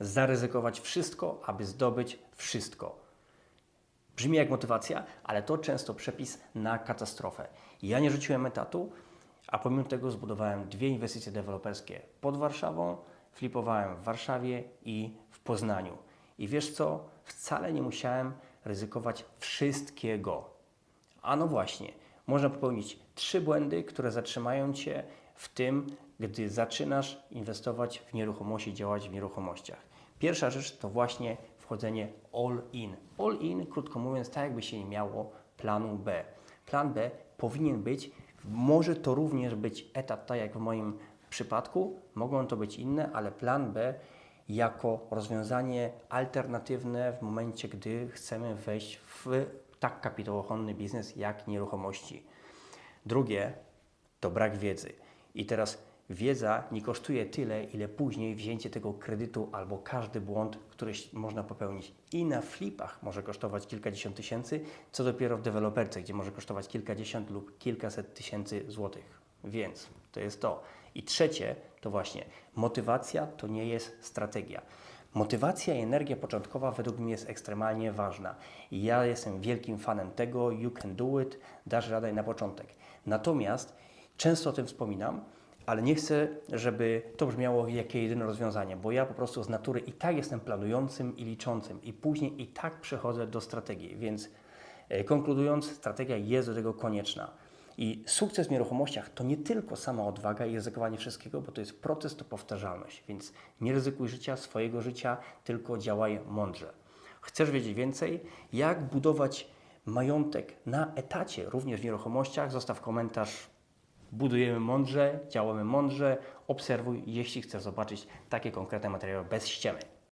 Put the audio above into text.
zaryzykować wszystko, aby zdobyć wszystko. Brzmi jak motywacja, ale to często przepis na katastrofę. Ja nie rzuciłem etatu, a pomimo tego zbudowałem dwie inwestycje deweloperskie pod Warszawą, flipowałem w Warszawie i w Poznaniu. I wiesz co? Wcale nie musiałem ryzykować wszystkiego. A no właśnie, można popełnić trzy błędy, które zatrzymają Cię w tym, gdy zaczynasz inwestować w nieruchomości, działać w nieruchomościach. Pierwsza rzecz to właśnie wchodzenie all in. All in, krótko mówiąc, tak jakby się nie miało planu B. Plan B powinien być, może to również być etap, tak jak w moim przypadku, mogą to być inne, ale plan B jako rozwiązanie alternatywne w momencie, gdy chcemy wejść w tak kapitałochłonny biznes jak nieruchomości. Drugie to brak wiedzy. I teraz wiedza nie kosztuje tyle, ile później wzięcie tego kredytu albo każdy błąd, który można popełnić. I na flipach może kosztować kilkadziesiąt tysięcy, co dopiero w deweloperce, gdzie może kosztować kilkadziesiąt lub kilkaset tysięcy złotych. Więc to jest to. I trzecie to właśnie motywacja to nie jest strategia. Motywacja i energia początkowa według mnie jest ekstremalnie ważna. Ja jestem wielkim fanem tego, you can do it, dasz radę na początek. Natomiast często o tym wspominam, ale nie chcę, żeby to brzmiało jak jedyne rozwiązanie, bo ja po prostu z natury i tak jestem planującym i liczącym i później i tak przechodzę do strategii, więc e, konkludując, strategia jest do tego konieczna. I sukces w nieruchomościach to nie tylko sama odwaga i ryzykowanie wszystkiego, bo to jest proces, to powtarzalność, więc nie ryzykuj życia, swojego życia, tylko działaj mądrze. Chcesz wiedzieć więcej, jak budować majątek na etacie, również w nieruchomościach? Zostaw komentarz Budujemy mądrze, działamy mądrze, obserwuj, jeśli chcesz zobaczyć takie konkretne materiały bez ściemy.